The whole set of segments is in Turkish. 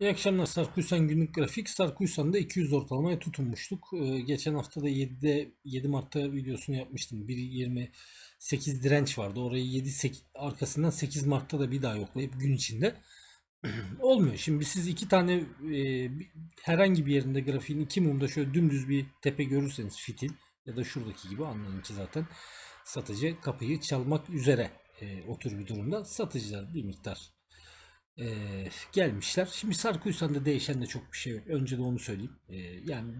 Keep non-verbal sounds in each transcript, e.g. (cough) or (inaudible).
İyi akşamlar Sarkuysan günlük grafik. Sarkuysan'da 200 ortalamaya tutunmuştuk. Ee, geçen hafta da 7'de 7 Mart'ta videosunu yapmıştım. 1.28 direnç vardı. Orayı 7 8, arkasından 8 Mart'ta da bir daha yoklayıp gün içinde (clears throat) olmuyor. Şimdi siz iki tane e, herhangi bir yerinde grafiğin iki mumda şöyle dümdüz bir tepe görürseniz fitil ya da şuradaki gibi anlayın ki zaten satıcı kapıyı çalmak üzere e, o tür bir durumda satıcılar bir miktar ee, gelmişler. Şimdi Sarkuysan'da değişen de çok bir şey yok. Önce de onu söyleyeyim. Ee, yani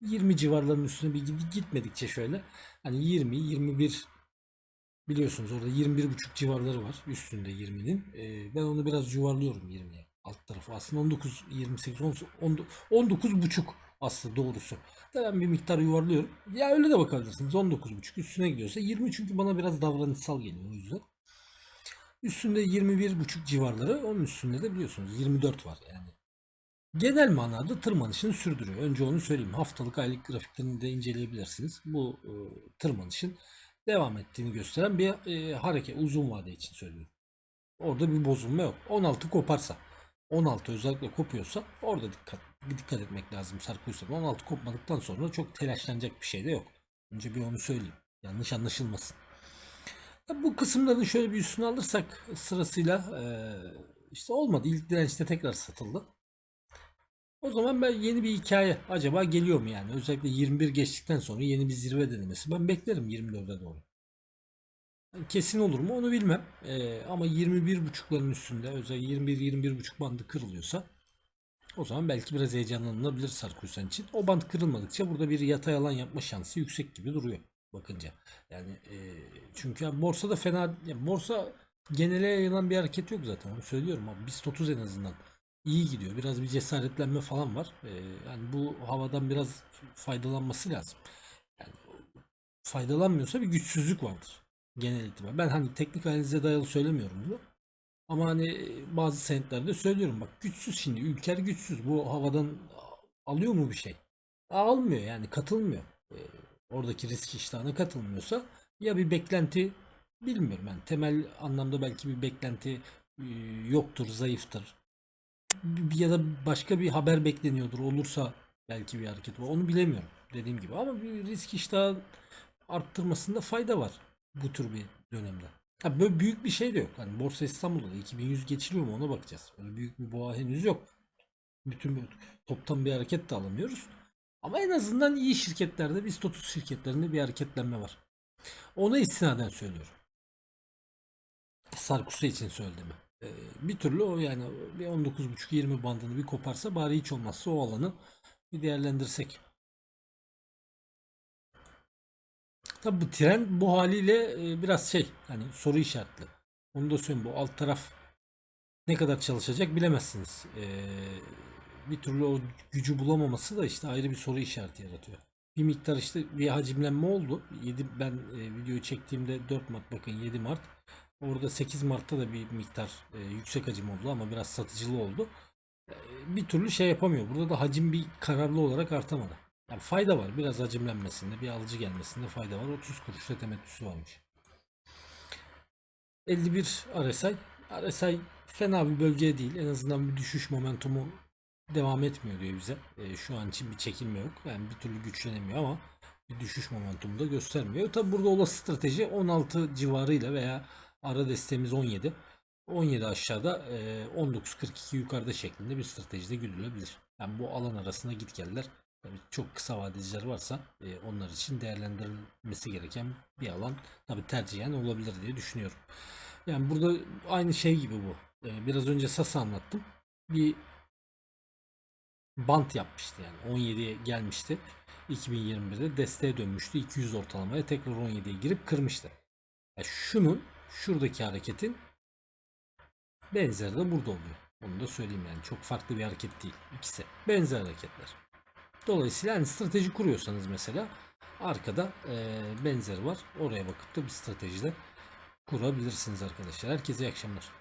20 civarlarının üstüne bir gitmedikçe şöyle hani 20, 21 biliyorsunuz orada 21 buçuk civarları var üstünde 20'nin. Ee, ben onu biraz yuvarlıyorum 20'ye. Alt tarafı aslında 19, 28, 10, 19 buçuk aslında doğrusu. Ben bir miktar yuvarlıyorum. Ya öyle de bakabilirsiniz. 19 buçuk üstüne gidiyorsa 20 çünkü bana biraz davranışsal geliyor o yüzden. Üstünde 21,5 civarları, onun üstünde de biliyorsunuz 24 var yani. Genel manada tırmanışını sürdürüyor. Önce onu söyleyeyim. Haftalık aylık grafiklerini de inceleyebilirsiniz. Bu e, tırmanışın devam ettiğini gösteren bir e, hareket uzun vade için söylüyorum. Orada bir bozulma yok. 16 koparsa 16 özellikle kopuyorsa orada dikkat dikkat etmek lazım Sarkozy'den. 16 kopmadıktan sonra çok telaşlanacak bir şey de yok. Önce bir onu söyleyeyim. Yanlış anlaşılmasın. Bu kısımların şöyle bir üstüne alırsak sırasıyla eee, işte olmadı. İlk dirençte tekrar satıldı. O zaman ben yeni bir hikaye acaba geliyor mu yani? Özellikle 21 geçtikten sonra yeni bir zirve denemesi. Ben beklerim 24'e doğru. Kesin olur mu onu bilmem. Eee, ama 21.5'ların üstünde özellikle 21-21.5 bandı kırılıyorsa o zaman belki biraz heyecanlanılabilir Sarkuysen için. O band kırılmadıkça burada bir yatay alan yapma şansı yüksek gibi duruyor bakınca. Yani e, çünkü yani borsada fena ya borsa genele yayılan bir hareket yok zaten onu söylüyorum ama BIST 30 en azından iyi gidiyor. Biraz bir cesaretlenme falan var. E, yani bu havadan biraz faydalanması lazım. Yani faydalanmıyorsa bir güçsüzlük vardır genel itibariyle. Ben hani teknik analize dayalı söylemiyorum bunu. Ama hani bazı senetlerde söylüyorum bak güçsüz şimdi ülker güçsüz bu havadan alıyor mu bir şey? Almıyor yani katılmıyor. Oradaki risk iştahına katılmıyorsa ya bir beklenti bilmiyorum yani temel anlamda belki bir beklenti e, yoktur, zayıftır. Ya da başka bir haber bekleniyordur. Olursa belki bir hareket var. Onu bilemiyorum dediğim gibi ama bir risk iştahı arttırmasında fayda var bu tür bir dönemde. Ha böyle büyük bir şey de yok. Hani Borsa İstanbul'da da 2100 geçiliyor mu ona bakacağız. Öyle büyük bir boğa henüz yok. Bütün toptan bir hareket de alamıyoruz. Ama en azından iyi şirketlerde, BIST 30 şirketlerinde bir hareketlenme var. Ona istinaden söylüyorum. Sarkusu için söylediğimi. Ee, bir türlü o yani bir 19.5-20 bandını bir koparsa bari hiç olmazsa o alanı bir değerlendirsek. Tabi bu tren bu haliyle e, biraz şey hani soru işaretli. Onu da söyleyeyim bu alt taraf ne kadar çalışacak bilemezsiniz. Ee, bir türlü o gücü bulamaması da işte ayrı bir soru işareti yaratıyor. Bir miktar işte bir hacimlenme oldu. 7 ben e, videoyu çektiğimde 4 Mart bakın 7 Mart. Orada 8 Mart'ta da bir miktar e, yüksek hacim oldu ama biraz satıcılı oldu. E, bir türlü şey yapamıyor. Burada da hacim bir kararlı olarak artamadı. Yani fayda var. Biraz hacimlenmesinde, bir alıcı gelmesinde fayda var. 30 kuruşta temettüsü varmış. 51 RSI. RSI fena bir bölge değil. En azından bir düşüş momentumu devam etmiyor diyor bize. E, şu an için bir çekilme yok. Yani bir türlü güçlenemiyor ama bir düşüş momentumu da göstermiyor. Tabi burada olası strateji 16 civarıyla veya ara desteğimiz 17. 17 aşağıda e, 19.42 yukarıda şeklinde bir stratejide güdülebilir. Yani bu alan arasında git geldiler. Tabii çok kısa vadeciler varsa e, onlar için değerlendirilmesi gereken bir alan tabii tercihen olabilir diye düşünüyorum. Yani burada aynı şey gibi bu. E, biraz önce Sasa anlattım. Bir bant yapmıştı yani 17'ye gelmişti. 2021'de desteğe dönmüştü. 200 ortalamaya tekrar 17'ye girip kırmıştı. Ya şunun şuradaki hareketin benzeri de burada oluyor. Onu da söyleyeyim yani çok farklı bir hareket değil. İkisi benzer hareketler. Dolayısıyla hani strateji kuruyorsanız mesela arkada eee benzeri var. Oraya bakıp da bir stratejide kurabilirsiniz arkadaşlar. Herkese iyi akşamlar.